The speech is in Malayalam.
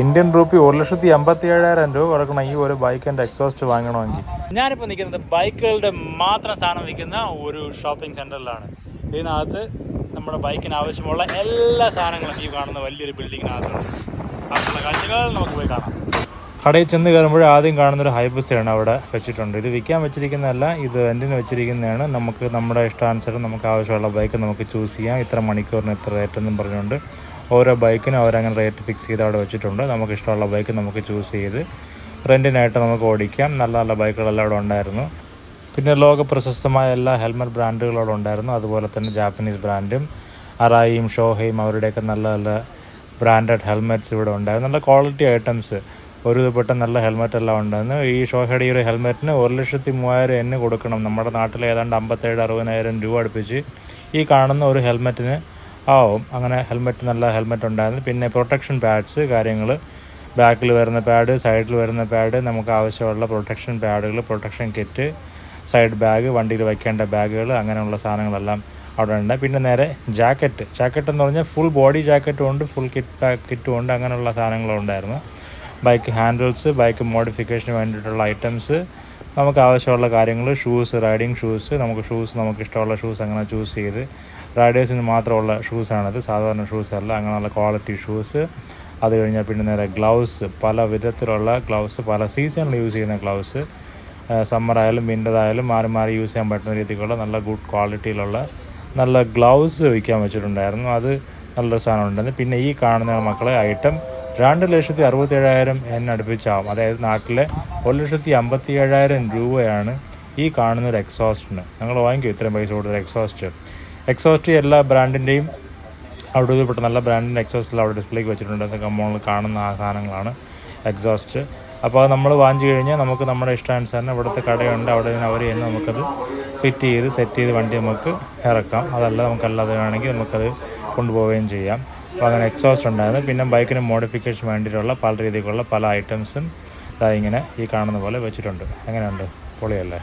ഇന്ത്യൻ റുപ്പി ഒരു ലക്ഷത്തി അമ്പത്തി ഏഴായിരം രൂപ കൊടുക്കണം ഈ ഒരു ബൈക്കിന്റെ എക്സോസ്റ്റ് വാങ്ങണമെങ്കിൽ. ഞാനിപ്പോൾ നിൽക്കുന്നത് ബൈക്കുകളുടെ മാത്രം സാധനം വിൽക്കുന്ന ഒരു ഷോപ്പിംഗ് സെന്ററിലാണ് ഇതിനകത്ത് നമ്മുടെ ബൈക്കിന് ആവശ്യമുള്ള എല്ലാ സാധനങ്ങളും ഈ കാണുന്ന വലിയൊരു ബിൽഡിങ്ങിനകത്തുണ്ട് അതിനുള്ള കാഴ്ചകൾ നമുക്ക് പോയി കാണാം. കടയിൽ ചെന്ന് കയറുമ്പോൾ ആദ്യം കാണുന്ന ഒരു ഹൈബസാണ് അവിടെ വെച്ചിട്ടുണ്ട്. ഇത് വിൽക്കാൻ വെച്ചിരിക്കുന്നതല്ല ഇത് റെന്റിന് വെച്ചിരിക്കുന്നതാണ്. നമുക്ക് നമ്മുടെ ഇഷ്ടാനുസരണം നമുക്ക് ആവശ്യമുള്ള ബൈക്ക് നമുക്ക് ചൂസ് ചെയ്യാം. ഇത്ര മണിക്കൂറിന് ഇത്ര റേറ്റ് എന്നും പറഞ്ഞുകൊണ്ട് ഓരോ ബൈക്കിനും അവരങ്ങനെ റേറ്റ് ഫിക്സ് ചെയ്ത് അവിടെ വെച്ചിട്ടുണ്ട്. നമുക്ക് ഇഷ്ടമുള്ള ബൈക്ക് നമുക്ക് ചൂസ് ചെയ്ത് റെന്റിനായിട്ട് നമുക്ക് ഓടിക്കാം. നല്ല നല്ല ബൈക്കുകളെല്ലാം അവിടെ ഉണ്ടായിരുന്നു. പിന്നെ ലോക പ്രശസ്തമായ എല്ലാ ഹെൽമെറ്റ് ബ്രാൻഡുകളും അവിടെ ഉണ്ടായിരുന്നു. അതുപോലെ തന്നെ ജാപ്പനീസ് ബ്രാൻഡും അറായിയും ഷോഹയും അവരുടെയൊക്കെ നല്ല നല്ല ബ്രാൻഡഡ് ഹെൽമെറ്റ്സ് ഇവിടെ ഉണ്ടായിരുന്നു. നല്ല ക്വാളിറ്റി ഐറ്റംസ് ഒരു നല്ല ഹെൽമെറ്റ് എല്ലാം ഉണ്ടായിരുന്നു. ഈ ഷോഹയുടെ ഈ ഒരു ഹെൽമെറ്റിന് ഒരു ലക്ഷത്തി മൂവായിരം എന്നെ കൊടുക്കണം. നമ്മുടെ നാട്ടിൽ ഏതാണ്ട് അമ്പത്തേഴ് അറുപതിനായിരം രൂപ അടുപ്പിച്ച് ഈ കാണുന്ന ഒരു ഹെൽമെറ്റിന് ആവും. അങ്ങനെ ഹെൽമെറ്റ് നല്ല ഹെൽമെറ്റ് ഉണ്ടായിരുന്നു. പിന്നെ പ്രൊട്ടക്ഷൻ പാഡ്സ് കാര്യങ്ങൾ. ബാക്കിൽ വരുന്ന പാഡ് സൈഡിൽ വരുന്ന പാഡ് നമുക്ക് ആവശ്യമുള്ള പ്രൊട്ടക്ഷൻ പാഡുകൾ പ്രൊട്ടക്ഷൻ കിറ്റ് സൈഡ് ബാഗ് വണ്ടിയിൽ വയ്ക്കേണ്ട ബാഗുകൾ അങ്ങനെയുള്ള സാധനങ്ങളെല്ലാം അവിടെ ഉണ്ട്. പിന്നെ നേരെ ജാക്കറ്റ് ജാക്കറ്റ് എന്ന് പറഞ്ഞാൽ ഫുൾ ബോഡി ജാക്കറ്റും ഉണ്ട് ഫുൾ കിറ്റ് കിറ്റും ഉണ്ട് അങ്ങനെയുള്ള സാധനങ്ങളും ഉണ്ടായിരുന്നു ബൈക്ക് ഹാൻഡിൽസ് ബൈക്ക് മോഡിഫിക്കേഷന് വേണ്ടിയിട്ടുള്ള ഐറ്റംസ് നമുക്ക് ആവശ്യമുള്ള കാര്യങ്ങൾ ഷൂസ് റൈഡിങ് ഷൂസ് നമുക്ക് ഷൂസ് നമുക്ക് ഇഷ്ടമുള്ള ഷൂസ് അങ്ങനെ ചൂസ് ചെയ്ത് റൈഡേഴ്സിന് മാത്രമുള്ള ഷൂസാണിത് സാധാരണ ഷൂസ് അല്ല അങ്ങനെയുള്ള ക്വാളിറ്റി ഷൂസ് അത് കഴിഞ്ഞാൽ പിന്നെ നേരെ ഗ്ലൗസ് പല വിധത്തിലുള്ള ഗ്ലൗസ് പല സീസണിൽ യൂസ് ചെയ്യുന്ന ഗ്ലൗസ് സമ്മർ ആയാലും ആയാലും മാറി മാറി യൂസ് ചെയ്യാൻ പറ്റുന്ന രീതിക്കുള്ള നല്ല ഗുഡ് ക്വാളിറ്റിയിലുള്ള നല്ല ഗ്ലൗസ് വയ്ക്കാൻ വെച്ചിട്ടുണ്ടായിരുന്നു. അത് നല്ലൊരു സാധനം ഉണ്ടായിരുന്നു പിന്നെ ഈ കാണുന്ന മക്കളെ ഐറ്റം രണ്ട് ലക്ഷത്തി അറുപത്തി ഏഴായിരം എൻ അടുപ്പിച്ചാവും. അതായത് നാട്ടിലെ ഒരു ലക്ഷത്തി അമ്പത്തി ഏഴായിരം രൂപയാണ് ഈ കാണുന്ന ഒരു എക്സോസ്റ്റിന് ഞങ്ങൾ വാങ്ങിക്കും ഇത്രയും പൈസ കൊടുത്തൊരു എക്സോസ്റ്റ് എക്സോസ്റ്റ് എല്ലാ ബ്രാൻഡിന്റെയും അവിടെ ഉൾപ്പെട്ട നല്ല ബ്രാൻഡിന്റെ എക്സോസ്റ്റിൽ അവിടെ ഡിസ്പ്ലേക്ക് വെച്ചിട്ടുണ്ട്. അതൊക്കെ നമ്മൾ കാണുന്ന ആ സാധനങ്ങളാണ് എക്സോസ്റ്റ് അപ്പോൾ അത് നമ്മൾ വാങ്ങിച്ചു കഴിഞ്ഞാൽ നമുക്ക് നമ്മുടെ ഇഷ്ടാനുസരണം ഇവിടുത്തെ കടയുണ്ട്. അവിടെ നിന്ന് അവർ തന്നെ നമുക്കത് ഫിറ്റ് ചെയ്ത് സെറ്റ് ചെയ്ത് വണ്ടി നമുക്ക് ഇറക്കാം. അതല്ല നമുക്കല്ലാതെ വേണമെങ്കിൽ നമുക്കത് കൊണ്ടുപോവുകയും ചെയ്യാം. അപ്പോൾ അങ്ങനെ എക്സോസ്റ്റ് ഉണ്ടായിരുന്നു. പിന്നെ ബൈക്കിന് മോഡിഫിക്കേഷൻ വേണ്ടിയിട്ടുള്ള പല രീതിക്കുള്ള പല ഐറ്റംസും ഇതാ ഇങ്ങനെ ഈ കാണുന്ന പോലെ വെച്ചിട്ടുണ്ട്. എങ്ങനെയുണ്ട്? പൊളിയല്ലേ?